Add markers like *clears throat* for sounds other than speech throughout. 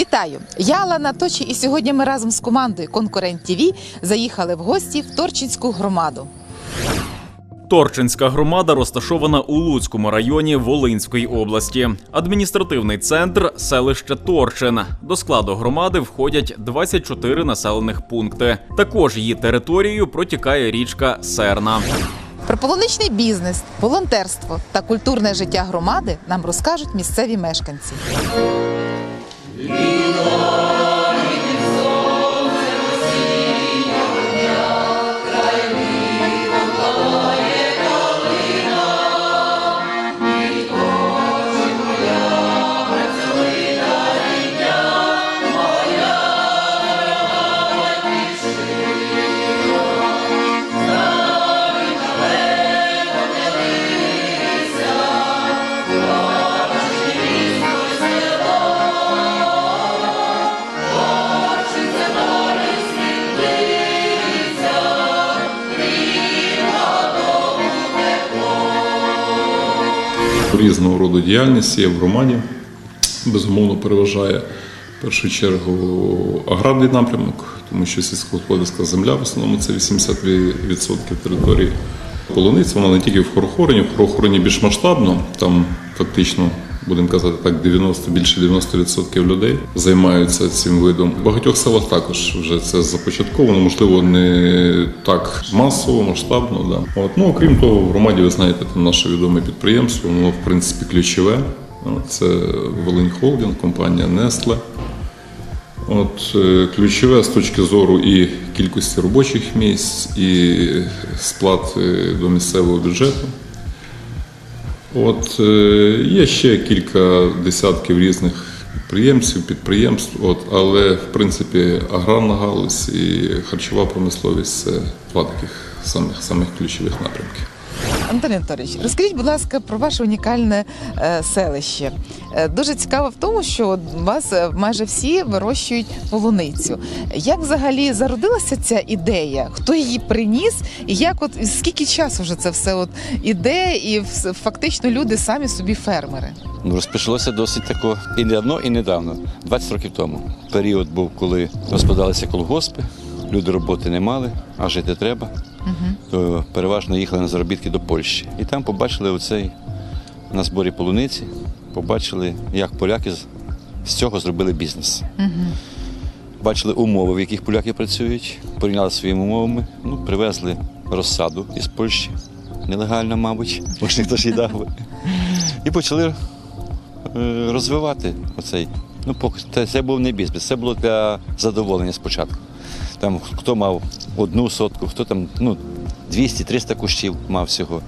Вітаю! Я Алана Точі, і сьогодні ми разом з командою Конкурент ТІВІ заїхали в гості в Торчинську громаду. Торчинська громада розташована у Луцькому районі Волинської області. Адміністративний центр селище Торчин. До складу громади входять 24 населених пункти. Також її територією протікає річка Серна. Про полуничний бізнес, волонтерство та культурне життя громади нам розкажуть місцеві мешканці. 一朵 роду діяльність є в громаді. Безумовно, переважає в першу чергу аграрний напрямок, тому що сільськогосподарська земля в основному це 80% території. полуниць. вона не тільки в хорохороні, в хорохороні більш масштабно, там фактично. Будемо казати так, 90, більше 90% людей займаються цим видом. В багатьох селах також вже це започатковано, можливо, не так масово, масштабно. Да. От, ну, окрім того, в громаді, ви знаєте, там наше відоме підприємство, воно в принципі ключове. Це Волинь Холдинг, компанія Nestle. От е, ключове з точки зору і кількості робочих місць, і сплат е, до місцевого бюджету. От е, є ще кілька десятків різних підприємців, підприємств, от, але в принципі аграрна галузь і харчова промисловість це два таких самих самих ключових напрямки. Антон Анатолійович, розкажіть, будь ласка, про ваше унікальне е, селище. Е, дуже цікаво в тому, що от вас е, майже всі вирощують полуницю. Як взагалі зародилася ця ідея? Хто її приніс? І як от скільки часу вже це все от іде, і фактично люди самі собі фермери? Ну, розпочалося досить тако і давно, і недавно, 20 років тому. Період був, коли розпадалися колгоспи, люди роботи не мали, а жити треба. То переважно їхали на заробітки до Польщі. І там побачили оцей на зборі полуниці, побачили, як поляки з- цього зробили бізнес. Бачили умови, в яких поляки працюють, порівняли своїми умовами, ну, привезли розсаду із Польщі, нелегально, мабуть, ніхто ж їй дав. би. І почали е, розвивати оцей. Ну, це був не бізнес, це було для задоволення спочатку. Там хто мав одну сотку, хто там ну, 200-300 кущів мав всього.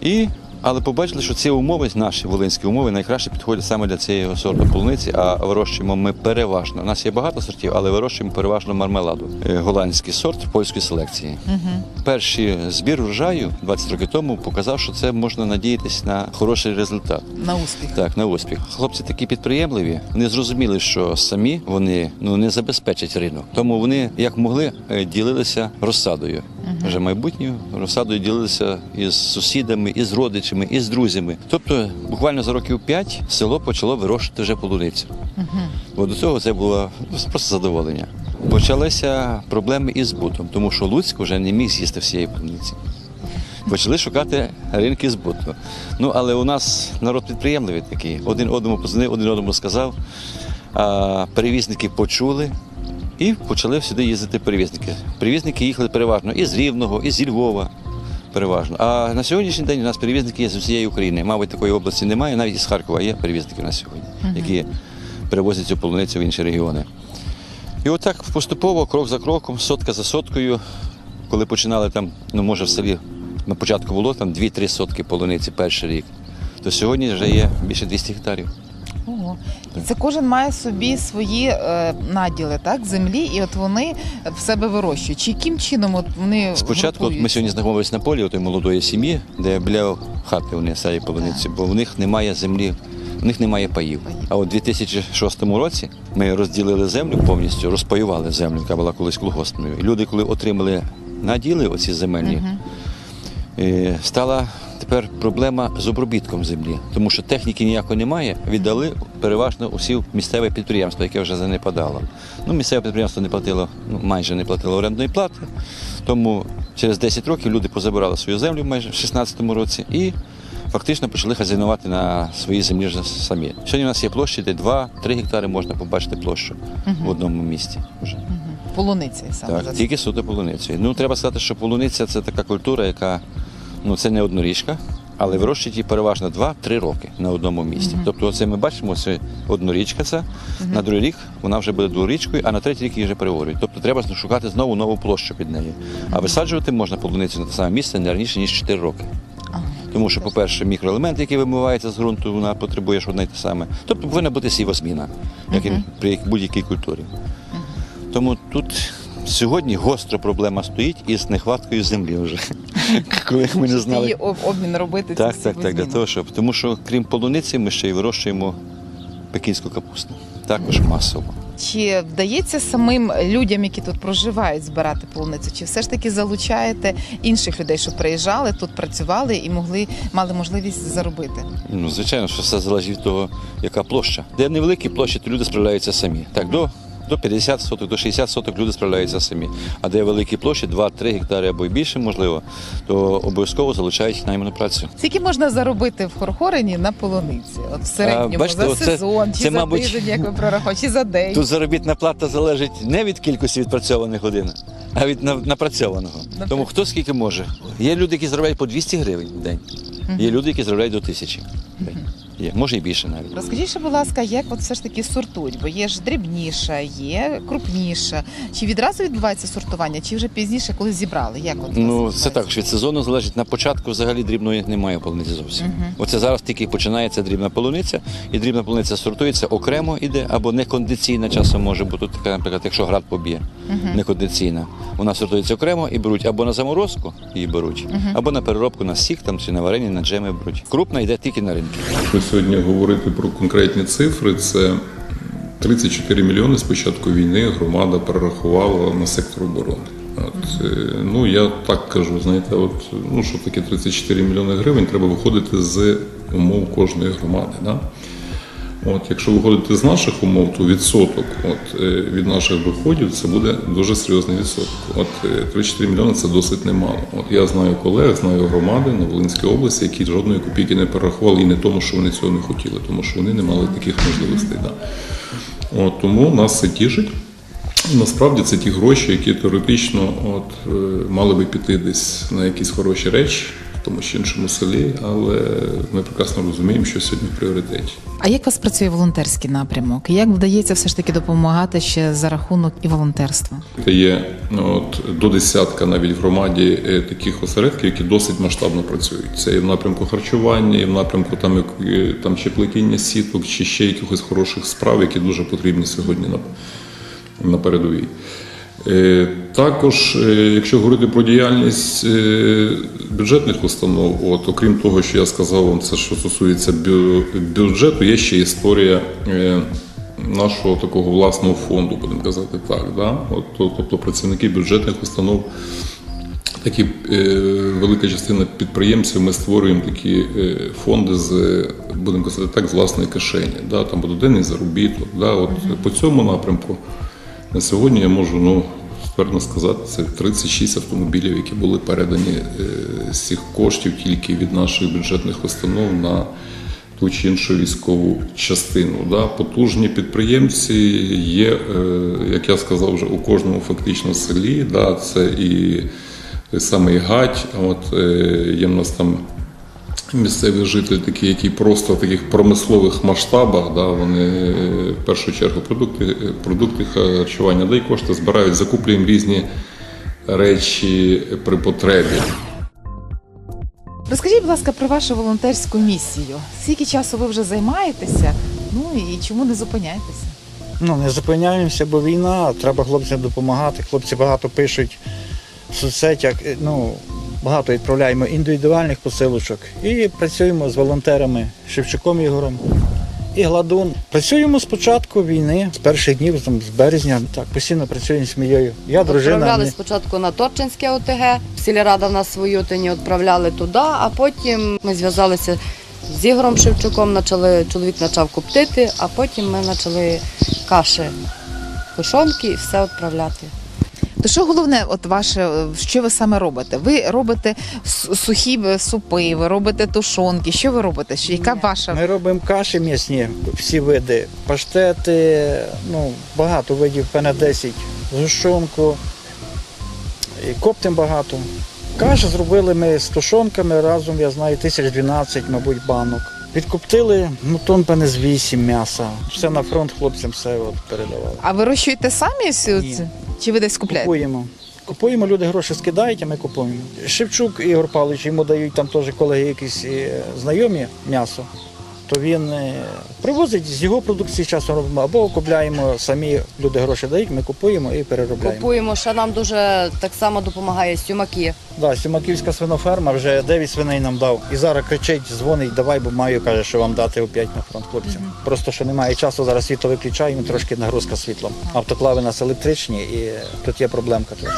І, але побачили, що ці умови, наші волинські умови, найкраще підходять саме для цієї сорту полуниці, а вирощуємо ми переважно. У нас є багато сортів, але вирощуємо переважно мармеладу. Е, Голландський сорт польської селекції. Перший збір врожаю 20 років тому показав, що це можна надіятися на хороший результат. На успіх. Так, на успіх. Хлопці такі підприємливі. Вони зрозуміли, що самі вони ну не забезпечать ринок. Тому вони як могли е, ділилися розсадою. Вже майбутньою розсадою ділилися із сусідами, із родичами, із друзями. Тобто, буквально за років п'ять село почало вирощувати вже полуницю. Бо до цього це було просто задоволення. Почалися проблеми із збутом, тому що Луцьк вже не міг з'їсти всієї полуниці. Почали шукати ринки збуту. Ну, але у нас народ підприємливий такий. Один одному позвонив, один одному сказав. А перевізники почули і почали сюди їздити перевізники. Перевізники їхали переважно із Рівного, із Львова. Переважно. А на сьогоднішній день у нас перевізники є з усієї України. Мабуть, такої області немає, навіть із Харкова є перевізники на сьогодні, які перевозять цю полуницю в інші регіони. І отак поступово, крок за кроком, сотка за соткою, коли починали там, ну може в селі на початку було там 2-3 сотки полуниці перший рік, то сьогодні вже є більше 200 гектарів. Ого. І це кожен має собі свої е, наділи, так, землі, і от вони в себе вирощують. Чи яким чином от вони Спочатку от ми сьогодні знаходилися на полі у тої молодої сім'ї, де біля хати вони сають полуниці, бо в них немає землі, в них немає паїв. А от у 2006 році ми розділили землю повністю, розпаювали землю, яка була колись колгоспною. І люди, коли отримали наділи оці земельні, е, стала тепер проблема з обробітком землі, тому що техніки ніякої немає. Віддали переважно усі місцеве підприємство, яке вже занепадало. Ну, місцеве підприємство не платило, ну майже не платило орендної плати. Тому через 10 років люди позабирали свою землю майже в 16-му році і фактично почали хазяйнувати на своїй землі вже самі. Сьогодні у нас є площі, де 2-3 гектари можна побачити площу в одному місці. Вже. Полуниця саме Так, тільки суто полуницею. Ну, треба сказати, що полуниця це така культура, яка ну, це не однорічка, але вирощують її переважно 2-3 роки на одному місці. Тобто, оце ми бачимо, це однорічка це, на другий рік вона вже буде дворічкою, а на третій рік її вже переворюють. Тобто треба шукати знову нову площу під нею. А висаджувати можна полуницю на те саме місце не раніше, ніж 4 роки. Тому що, по-перше, мікроелемент, який вимивається з ґрунту, вона потребує ж одне й те саме. Тобто повинна бути сівозміна, як і при будь-якій культурі. Тому тут сьогодні гостро проблема стоїть із нехваткою землі вже. Коли ми не знали. об- обмін робити Так, так, так, для того, щоб. Тому що крім полуниці, ми ще й вирощуємо пекінську капусту. Також масово. Чи вдається самим людям, які тут проживають, збирати полуницю? Чи все ж таки залучаєте інших людей, щоб приїжджали, тут працювали і могли мали можливість заробити? Ну, звичайно, що все залежить від того, яка площа. Де невеликі площі, то люди справляються самі. Так, до, до 50 соток, до 60 соток люди справляються самі. А де великі площі, 2-3 гектари або й більше, можливо, то обов'язково залучають найману працю. Скільки можна заробити в Хорхорині на полуниці? От в середньому бачите, за сезон, чи це, за мабуть, тиждень, як ви прорахували, чи за день? Тут заробітна плата залежить не від кількості відпрацьованих годин, а від на- напрацьованого. Тому хто скільки може. Є люди, які заробляють по 200 гривень в день. Є люди, які заробляють до тисячі. Є, може і більше навіть. Розкажіть, ще, будь ласка, як от все ж таки сортують? Бо є ж дрібніша, є крупніша. Чи відразу відбувається сортування, чи вже пізніше, коли зібрали? Як от у вас Ну, відбувається? це також від сезону залежить. На початку взагалі дрібної немає полуниці зовсім. Оце зараз тільки починається дрібна полуниця, і дрібна полуниця сортується окремо іде, або некондиційна часом може бути така, наприклад, якщо град поб'є, некондиційна. Вона сортується окремо і беруть або на заморозку її беруть, або на переробку на сік там чи на варення, на джеми беруть. Крупна йде тільки на ринки. Сьогодні говорити про конкретні цифри, це 34 мільйони з початку війни громада перерахувала на сектор оборони. От, е, ну я так кажу, знаєте, от ну що таке 34 мільйони гривень, треба виходити з умов кожної громади. Да? От, якщо виходити з наших умов, то відсоток от, е, від наших доходів це буде дуже серйозний відсоток. От е, 34 мільйони це досить немало. От я знаю колег, знаю громади на Волинській області, які жодної копійки не перерахували, і не тому, що вони цього не хотіли, тому що вони не мали таких можливостей. Да. От, тому нас це тішить. Насправді це ті гроші, які теоретично от, е, мали би піти десь на якісь хороші речі тому чи іншому селі, але ми прекрасно розуміємо, що сьогодні в пріоритеті. А як у вас працює волонтерський напрямок? Як вдається все ж таки допомагати ще за рахунок і волонтерства? Є ну, от, до десятка навіть в громаді е, таких осередків, які досить масштабно працюють. Це і в напрямку харчування, і в напрямку там, як, е, там чи плетіння сіток, чи ще якихось хороших справ, які дуже потрібні сьогодні на, на передовій. Е, Також, е, якщо говорити про діяльність е, бюджетних установ, от, окрім того, що я сказав вам, це що стосується бюджету, є ще історія нашого такого власного фонду, будемо казати так. Да? От, тобто працівники бюджетних установ, такі велика частина підприємців, ми створюємо такі фонди з, будемо казати так, з власної кишені. Да? Там буденний заробіток. Да? От, По цьому напрямку на сьогодні я можу ну, ствердно сказати, це 36 автомобілів, які були передані е, з цих коштів тільки від наших бюджетних установ на ту чи іншу військову частину. Да. Потужні підприємці є, е, як я сказав, вже у кожному фактично селі. Да. Це і той самий Гать, от, е, є в нас там місцеві жителі, такі, які просто в таких промислових масштабах, да, вони е, в першу чергу продукти, е, продукти харчування, да й кошти збирають, закуплюємо різні речі при потребі. Розкажіть, будь ласка, про вашу волонтерську місію. Скільки часу ви вже займаєтеся? Ну і чому не зупиняєтеся? Ну, не зупиняємося, бо війна, треба хлопцям допомагати. Хлопці багато пишуть в соцсетях, е, ну, багато відправляємо індивідуальних посилочок і працюємо з волонтерами Шевчуком Ігорем і гладун. Працюємо з початку війни, з перших днів, там, з березня. Так, постійно працюємо з сім'єю. Я дружина. Відправляли ми- спочатку на Торчинське ОТГ, сільрада в нас свою тині відправляли туди, а потім ми зв'язалися з Ігорем Шевчуком, почали, чоловік почав коптити, а потім ми почали каші, тушонки і все відправляти. То що головне, от ваше, е, що ви саме робите? Ви робите сухі супи, ви робите тушонки. Що ви робите? Що яка ваша Ми робимо каші м'ясні, всі види, паштети, ну, багато видів, певне 10, згущенку, і коптим багато. Каші зробили ми з тушонками разом, я знаю, тисяч 12, мабуть, банок. Відкоптили, ну, тон певне з 8 м'яса. Все на фронт хлопцям все от передавали. А вирощуєте самі Ні. Чи ви десь купляєте? Купуємо. Купуємо, люди гроші скидають, а ми купуємо. Шевчук Ігор Павлович, йому дають там теж колеги якісь е, знайомі м'ясо, то він е, привозить з його продукції часом робимо, або купляємо самі, люди гроші дають, ми купуємо і переробляємо. Купуємо, ще нам дуже так само допомагає сюмаки. Да, Сімаківська свиноферма вже 9 свиней нам дав. І зараз кричить, дзвонить, давай, бо маю, каже, що вам дати опять на фронт хлопцям. Просто що немає часу, зараз світло виключаємо, трошки нагрузка світлом. Автоклави у нас електричні і тут є проблемка трохи.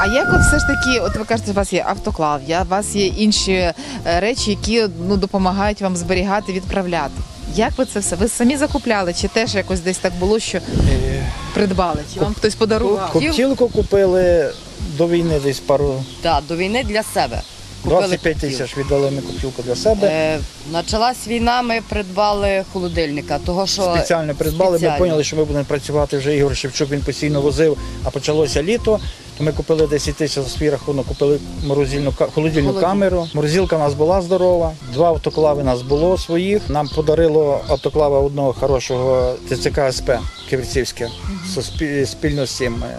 А як от все ж таки, от ви кажете, у вас є автоклав, я, у вас є інші е, речі, які ну, допомагають вам зберігати, відправляти. Як ви це все? Ви самі закупляли, чи теж якось десь так було, що Е, придбали? Чи вам хтось подарував? Коптілку купили до війни десь пару Да, до війни для себе. Купили 25 коптів. тисяч віддали ми коптілку для себе. Е, почалась війна, ми придбали холодильника, того що Спеціально придбали. Ми спеціально. поняли, що ми будемо працювати вже Ігор Шевчук. Він постійно возив, а почалося літо. То ми купили 10 тисяч за свій рахунок, купили морозильну ка- холодильну Холодильник. камеру. Морозилка у нас була здорова. Два автоклави у нас було своїх. Нам подарило автоклава одного хорошого ТЦК СП Ківерцівське суспіль- спільно з цим. е,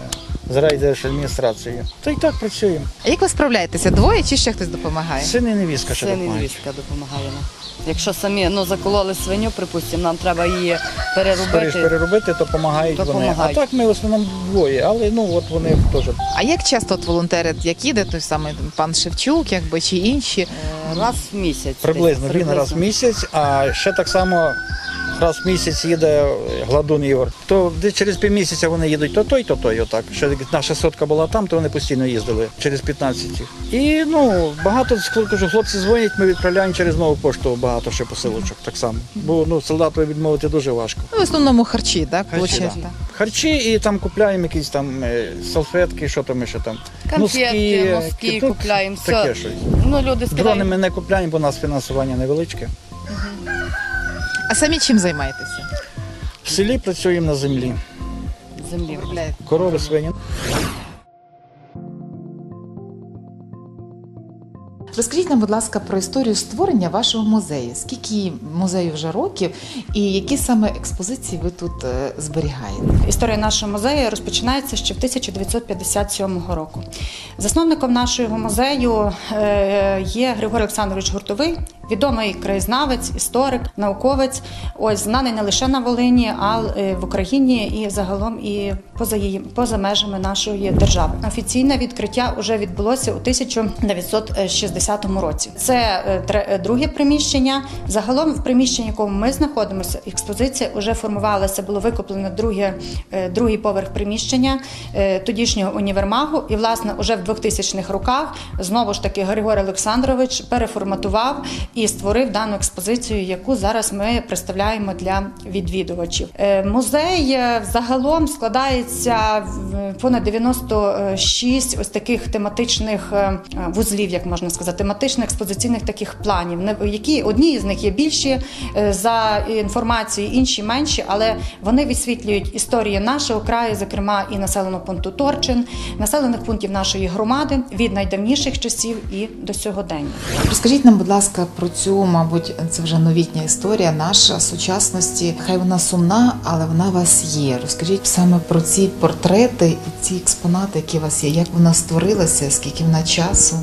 З райдержадміністрацією. Та й так працюємо. А як ви справляєтеся? Двоє чи ще хтось допомагає? Син і невістка ще Син і допомагають. невістка допомагає нам. Якщо самі ну, закололи свиню, припустимо, нам треба її Скоріш переробити. переробити, то допомагають вони. А Допомагають. так ми в основному двоє, але ну от вони теж А як часто от волонтерить, як їде той самий пан Шевчук, якби чи інші? Е, Раз в місяць. Приблизно десь, він раз в місяць, а ще так само раз в місяць їде гладун Ігор. То де через півмісяця вони їдуть то той, то той. Отак. Ще наша сотка була там, то вони постійно їздили через 15. І ну багато кажу, хлопці дзвонять, ми відправляємо через нову пошту багато ще посилочок так само. Бо ну солдату відмовити дуже важко. Ну, в основному харчі, так? Харчі, да. Харчі і там купляємо якісь там е, салфетки, що там ще там. Конфетки, носки тут купляємо. Таке щось. Ну, люди Дрони ми не купляємо, бо у нас фінансування невеличке. А самі чим займаєтеся? В селі працюємо на землі. землі. Корови, свині. Розкажіть нам, будь ласка, про історію створення вашого музею. Скільки музею вже років, і які саме експозиції ви тут е, зберігаєте? Історія нашого музею розпочинається ще в 1957 року. Засновником нашого музею е, є Григорій Олександрович Гуртовий, відомий краєзнавець, історик, науковець. Ось знаний не лише на Волині, а й в Україні і загалом і поза її поза межами нашої держави. Офіційне відкриття вже відбулося у 1960 році. Це е, е, друге приміщення. Загалом в приміщенні, в якому ми знаходимося, експозиція вже формувалася, було викуплено друге, е, другий поверх приміщення е, тодішнього універмагу. І, власне, уже в 2000-х роках знову ж таки Григорій Олександрович переформатував і створив дану експозицію, яку зараз ми представляємо для відвідувачів. Е, Музей е, загалом складається понад 96 ось таких тематичних е, вузлів, як можна сказати, тематичних експозиційних таких планів. Які одні з них є більші за інформацією, інші менші, але вони висвітлюють історії нашого краю, зокрема і населеного пункту Торчин, населених пунктів нашої громади від найдавніших часів і до сьогодення. Розкажіть нам, будь ласка, про цю, мабуть, це вже новітня історія наша сучасності. Хай вона сумна, але вона у вас є. Розкажіть саме про ці портрети і ці експонати, які у вас є. Як вона створилася, скільки вона часу,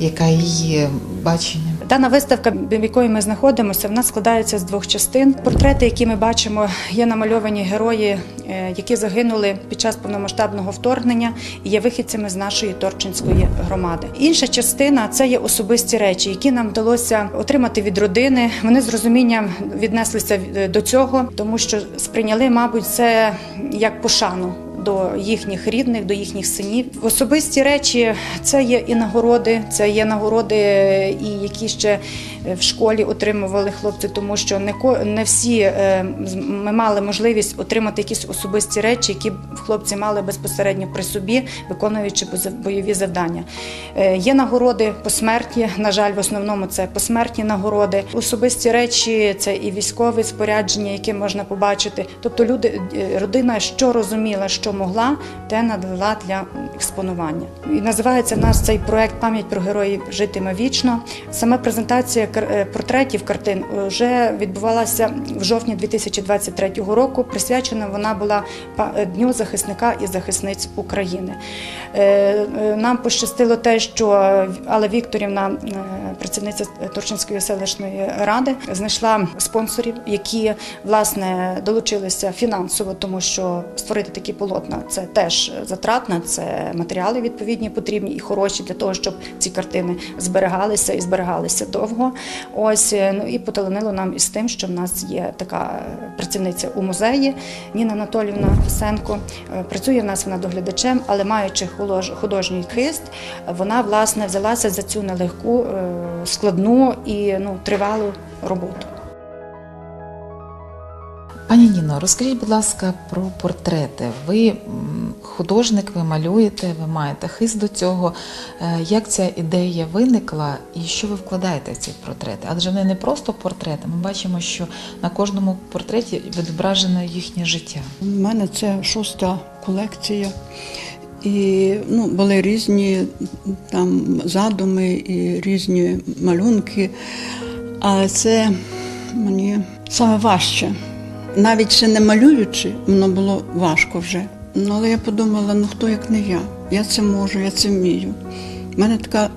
яка її бачення? Дана виставка, в якої ми знаходимося, вона складається з двох частин. Портрети, які ми бачимо, є намальовані герої, е, які загинули під час повномасштабного вторгнення і є вихідцями з нашої Торчинської громади. Інша частина це є особисті речі, які нам вдалося отримати від родини. Вони з розумінням віднеслися е, до цього, тому що сприйняли, мабуть, це як пошану до їхніх рідних, до їхніх синів. Особисті речі це є і нагороди, це є нагороди, і які ще в школі отримували хлопці, тому що не всі е, ми мали можливість отримати якісь особисті речі, які хлопці мали безпосередньо при собі, виконуючи бойові завдання. Е, Є нагороди посмертні. На жаль, в основному це посмертні нагороди. Особисті речі це і військове спорядження, яке можна побачити. Тобто, люди, е, родина, що розуміла, що могла, те надала для експонування. І називається в нас цей проект Пам'ять про героїв житиме вічно. Саме презентація портретів картин вже відбувалася в жовтні 2023 року. Присвячена вона була е, Дню захисника і захисниць України. Е, е, Нам пощастило те, що Алла Вікторівна, е, працівниця Торчинської селищної ради, знайшла спонсорів, які власне долучилися фінансово, тому що створити такі полотна це теж затратно, це матеріали відповідні потрібні і хороші для того, щоб ці картини зберігалися і зберігалися довго. Ось е, ну і поталанило нам із тим, що в нас є така працівниця у музеї Ніна Анатолівна Фесенко. Е, Працює в нас вона доглядачем, але маючи художній хист, вона власне взялася за цю нелегку, е, складну і ну тривалу роботу. Пані Ніно, розкажіть, будь ласка, про портрети. Ви художник, ви малюєте, ви маєте хист до цього. Е, Як ця ідея виникла і що ви вкладаєте в ці портрети? Адже вони не просто портрети. Ми бачимо, що на кожному портреті відображено їхнє життя. У мене це шоста колекція. І ну, були різні там задуми і різні малюнки. Але це мені саме важче. Навіть ще не малюючи, воно було важко вже. Ну, але я подумала, ну хто як не я? Я це можу, я це вмію. У мене така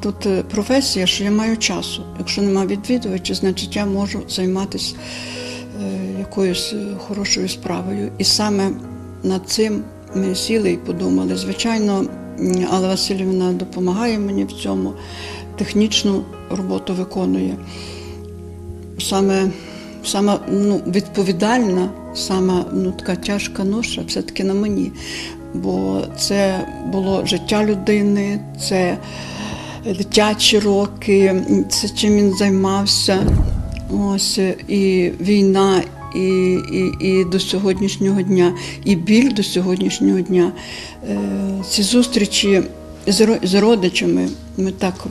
тут е, професія, що я маю часу. Якщо немає відвідувачів, значить я можу займатися е, якоюсь е, хорошою справою. І саме над цим ми сіли і подумали. Звичайно, Алла Васильівна допомагає мені в цьому, технічну роботу виконує. Саме, саме ну, відповідальна, саме ну, така тяжка ноша все-таки на мені. Бо це було життя людини, це дитячі роки, це чим він займався. Ось і війна, і, і, і до сьогоднішнього дня, і біль до сьогоднішнього дня. Е, Ці зустрічі з родичами ми так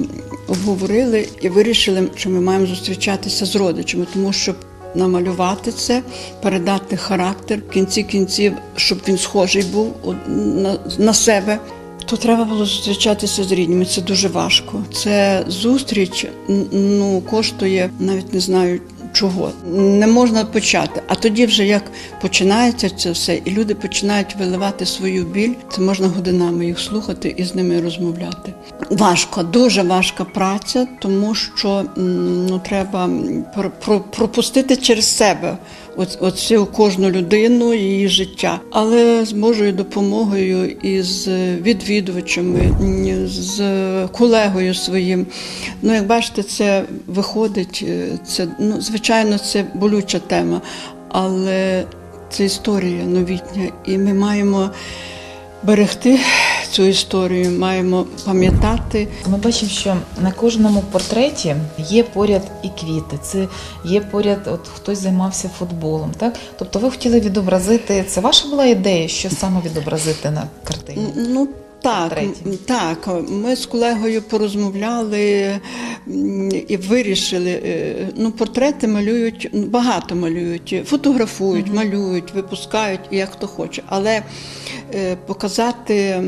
обговорили і вирішили, що ми маємо зустрічатися з родичами, тому що намалювати це, передати характер, в кінці кінців, щоб він схожий був на, себе. То треба було зустрічатися з рідними. Це дуже важко. Це зустріч ну, коштує навіть не знаю чого. Не можна почати. А тоді, вже як починається це все, і люди починають виливати свою біль, це можна годинами їх слухати і з ними розмовляти. Важко, дуже важка праця, тому що ну, треба про- про- пропустити через себе оцю кожну людину, її життя. Але з Божою допомогою і з відвідувачами, з колегою своїм. Ну, як бачите, це виходить. е, Це ну, звичайно, це болюча тема, але це історія новітня, і ми маємо берегти цю історію, маємо пам'ятати. Ми бачимо, що на кожному портреті є поряд і квіти. Це є поряд, от хтось займався футболом. Так, тобто, ви хотіли відобразити. Це ваша була ідея, що саме відобразити на картині? Ну так, так. Ми з колегою порозмовляли і вирішили. е, Ну, портрети малюють, ну, багато малюють, фотографують, малюють, випускають, як хто хоче. Але е, показати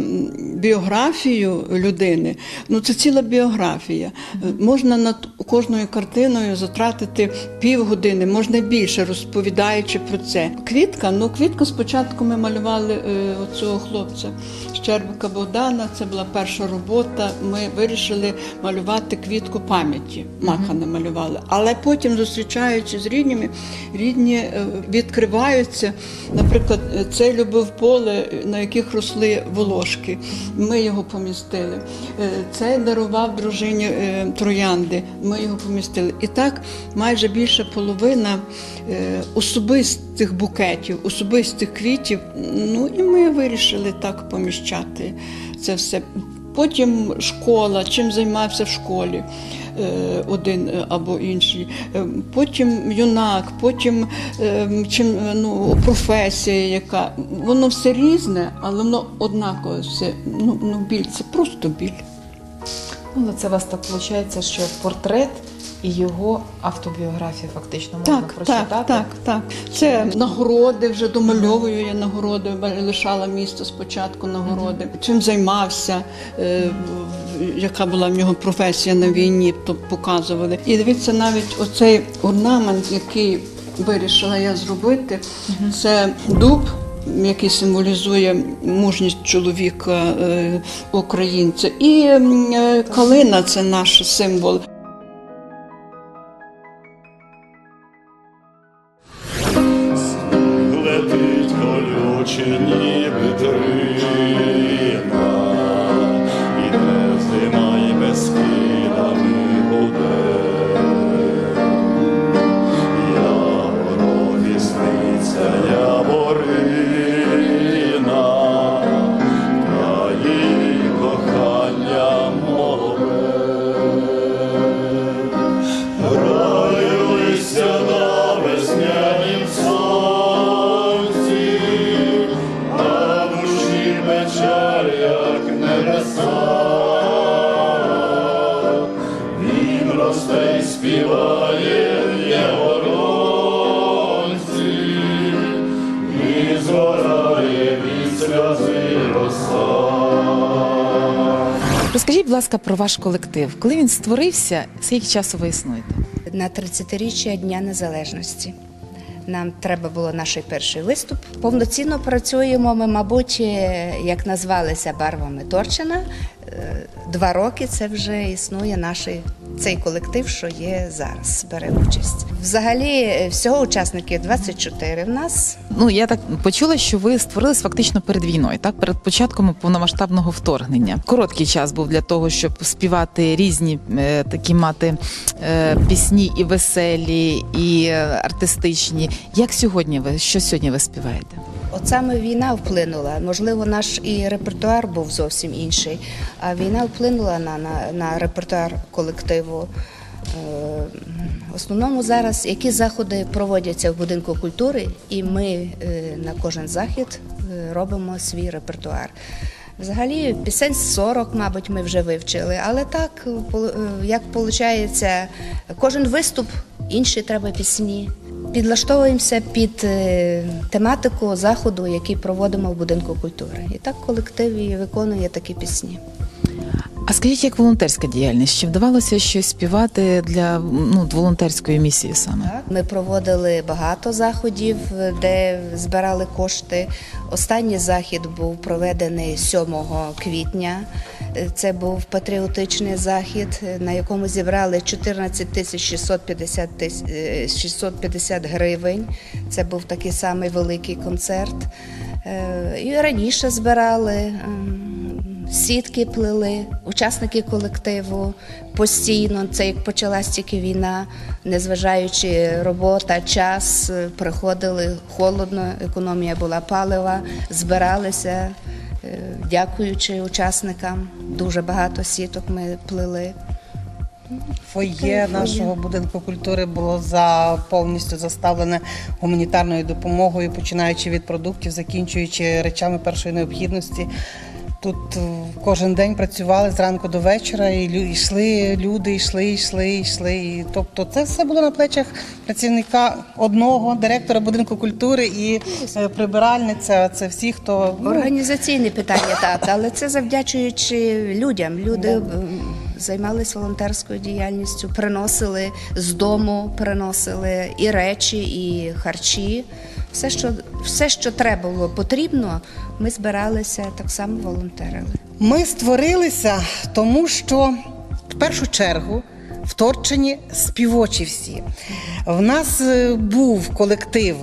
біографію людини, ну це ціла біографія. Е, Можна над кожною картиною затратити півгодини, можна більше, розповідаючи про це. Квітка, ну квітка спочатку ми малювали е, оцього хлопця Щербика Богдана, це була перша робота. Ми вирішили малювати квітку пам'яті. Мака намалювали. Але потім, зустрічаючи з рідніми, рідні е, відкриваються. Наприклад, е, це любив поле, на яких росли волошки. Ми його помістили. Е, Це дарував дружині троянди. Ми його помістили. І так майже більша половина особистих букетів, особистих квітів. Ну і ми вирішили так поміщати це все. Потім школа, чим займався в школі е, один е, або інший. Е, Потім юнак, потім е, чим е, ну, професія, яка воно все різне, але воно однакове все. Ну, ну біль, це просто біль. Ну, це у вас так виходить, що портрет і його автобіографія фактично можна Так, прочитати. так, так, так. Це нагороди, вже домальовую я нагороди, лишала місто спочатку нагороди. Чим займався, е, яка була в нього професія на війні, то показували. І дивіться, навіть оцей орнамент, який вирішила я зробити, це дуб. Який символізує мужність чоловіка е, українця, і е, калина це наш символ. Ласка, про ваш колектив. Коли він створився, скільки часу ви існуєте? на 30-річчя Дня Незалежності. Нам треба було наш перший виступ. Повноцінно працюємо ми, мабуть, е, як назвалися барвами Торчина. Е, Два роки це вже існує наш цей колектив, що є зараз, бере участь. Взагалі, е, всього учасників 24 в нас. Ну я так почула, що ви створились фактично перед війною, так перед початком повномасштабного вторгнення. Короткий час був для того, щоб співати різні е, такі мати е, пісні і веселі, і е, артистичні. Як сьогодні ви що сьогодні ви співаєте? От саме війна вплинула. Можливо, наш і репертуар був зовсім інший. А війна вплинула на, на, на репертуар колективу. Е, В основному зараз які заходи проводяться в будинку культури, і ми е, на кожен захід е, робимо свій репертуар. Взагалі, пісень 40, мабуть, ми вже вивчили, але так, як виходить, кожен виступ, інші треба пісні. Підлаштовуємося під е, тематику заходу, який проводимо в будинку культури. І так колектив і виконує такі пісні. А скажіть, як волонтерська діяльність? Чи вдавалося щось співати для ну волонтерської місії саме? Ми проводили багато заходів, де збирали кошти. Останній захід був проведений 7 квітня. Це був патріотичний захід, на якому зібрали 14 тисяч 650 тис- е, 650 гривень. Це був такий самий великий концерт. Е, І раніше збирали. Сітки плели, учасники колективу постійно. Це як почалась тільки війна, незважаючи робота, час, приходили холодно, економія була палива, збиралися, е, дякуючи учасникам. Дуже багато сіток ми плели. Фоє нашого будинку культури було за повністю заставлене гуманітарною допомогою, починаючи від продуктів, закінчуючи речами першої необхідності. Тут е, кожен день працювали зранку до вечора, і йшли люди, йшли, йшли, йшли. І, тобто, це все було на плечах працівника одного, директора будинку культури і е, прибиральниця. Це всі, хто ну, Організаційне питання, так, але це завдячуючи людям. Люди займалися волонтерською діяльністю, приносили з дому, приносили і речі, і харчі. Все, що, все, що треба було потрібно, ми збиралися так само волонтерили. Ми створилися, тому що в першу чергу вторчені співочі всі. В нас е, був колектив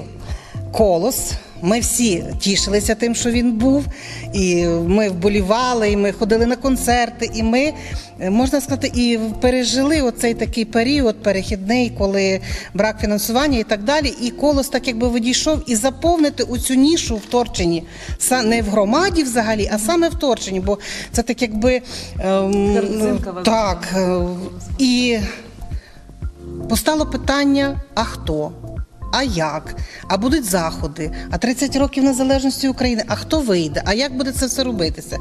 Колос. Ми всі тішилися тим, що він був, і ми вболівали, і ми ходили на концерти, і ми, е, можна сказати, і пережили оцей такий період перехідний, коли брак фінансування і так далі. І колос так якби відійшов і заповнити оцю нішу в Торчині. Не в громаді взагалі, а саме в Торчині, бо це так якби ем, так. е, І постало питання: а хто? А як? А будуть заходи? А 30 років незалежності України. А хто вийде? А як буде це все робитися?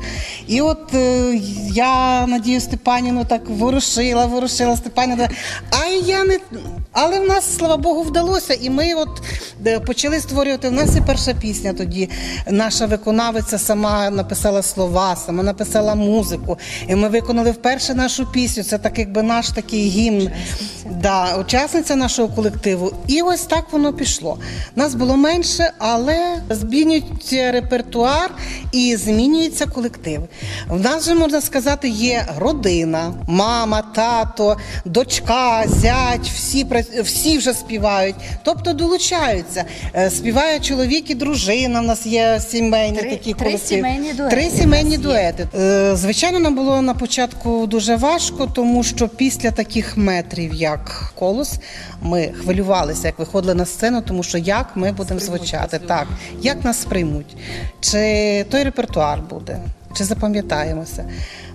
І от е, я Надію Степанівну так ворушила, ворушила Степанівна. А я не. Але в нас, слава Богу, вдалося. І ми от е, почали створювати. У нас і перша пісня тоді. Наша виконавиця сама написала слова, сама написала музику. І ми виконали вперше нашу пісню. Це так, якби наш такий гімн. Да, учасниця нашого колективу. І ось так воно пішло. Нас було менше, але змінюється репертуар і змінюється колектив. В нас же можна сказати, є родина, мама, тато, дочка, зять, всі всі вже співають, тобто долучаються. Е, Співає чоловік і дружина. У нас є сімейні Три- такі три колективи. сімейні дуети Три сімейні дуети. Е, Звичайно, нам було на початку дуже важко, тому що після таких метрів, як колос, ми хвилювалися, як виходили на сцену, тому що як ми будемо звучати, так як нас приймуть, чи той репертуар буде. Чи запам'ятаємося?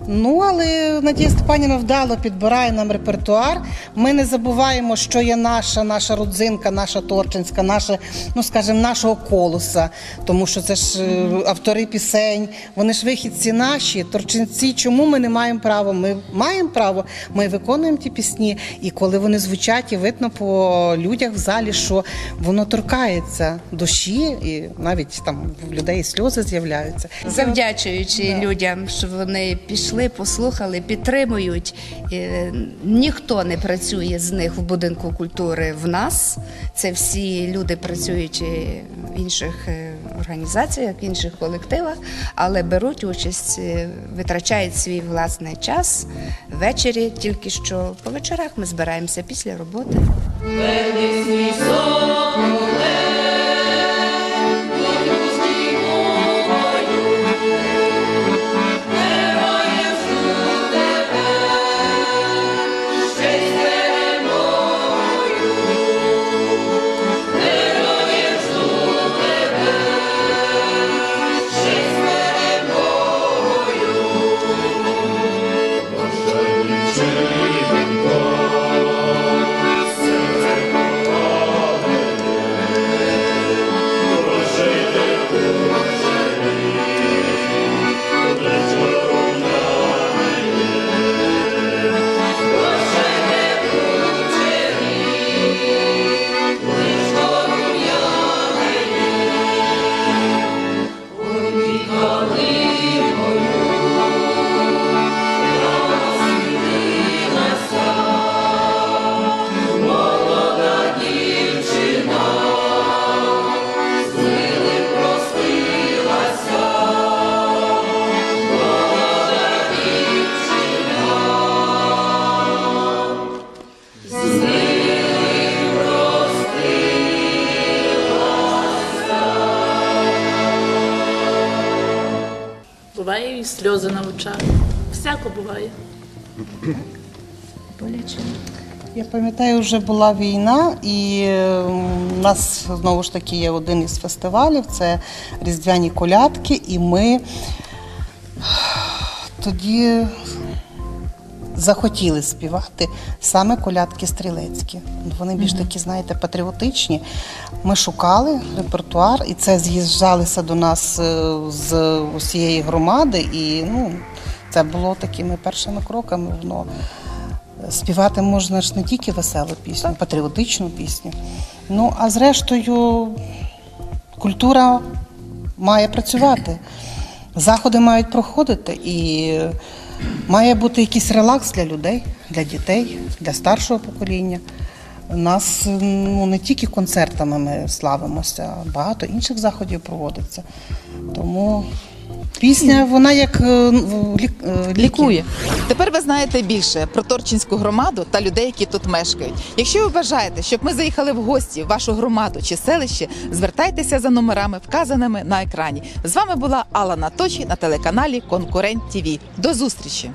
Ну, але Надія Степанівна вдало підбирає нам репертуар. Ми не забуваємо, що є наша, наша родзинка, наша Торчинська, наша, ну скажімо, нашого колоса. Тому що це ж е, автори пісень, вони ж вихідці наші, торчинці. Чому ми не маємо права? Ми маємо право, ми виконуємо ті пісні. І коли вони звучать, і видно по людях в залі, що воно торкається душі, і навіть там в людей сльози з'являються. Завдячуючи людям, що вони пішли, послухали, підтримують. Е, Ніхто не працює з них в будинку культури в нас. Це всі люди, працюючи в інших е, організаціях, в інших колективах, але беруть участь, е, витрачають свій власний час ввечері. Тільки що по вечорах ми збираємося після роботи. Буває і сльози на очах. Всяко буває. *clears throat* Я пам'ятаю, вже була війна, і е, у нас знову ж таки є один із фестивалів це Різдвяні колядки, і ми тоді захотіли співати саме колядки стрілецькі. Вони більш такі, знаєте, патріотичні. Ми шукали репертуар, і це з'їжджалися до нас е, з усієї громади. І ну, це було такими першими кроками. Воно співати можна ж не тільки веселу пісню, патріотичну пісню. Ну, а зрештою, культура має працювати. Заходи мають проходити і має бути якийсь релакс для людей, для дітей, для старшого покоління. У нас ну, не тільки концертами ми славимося, багато інших заходів проводиться. Тому пісня, вона як е, е. Лікує. Тепер ви знаєте більше про Торчинську громаду та людей, які тут мешкають. Якщо ви бажаєте, щоб ми заїхали в гості в вашу громаду чи селище, звертайтеся за номерами, вказаними на екрані. З вами була Алла Наточі на телеканалі Конкурент ТІВІ. До зустрічі!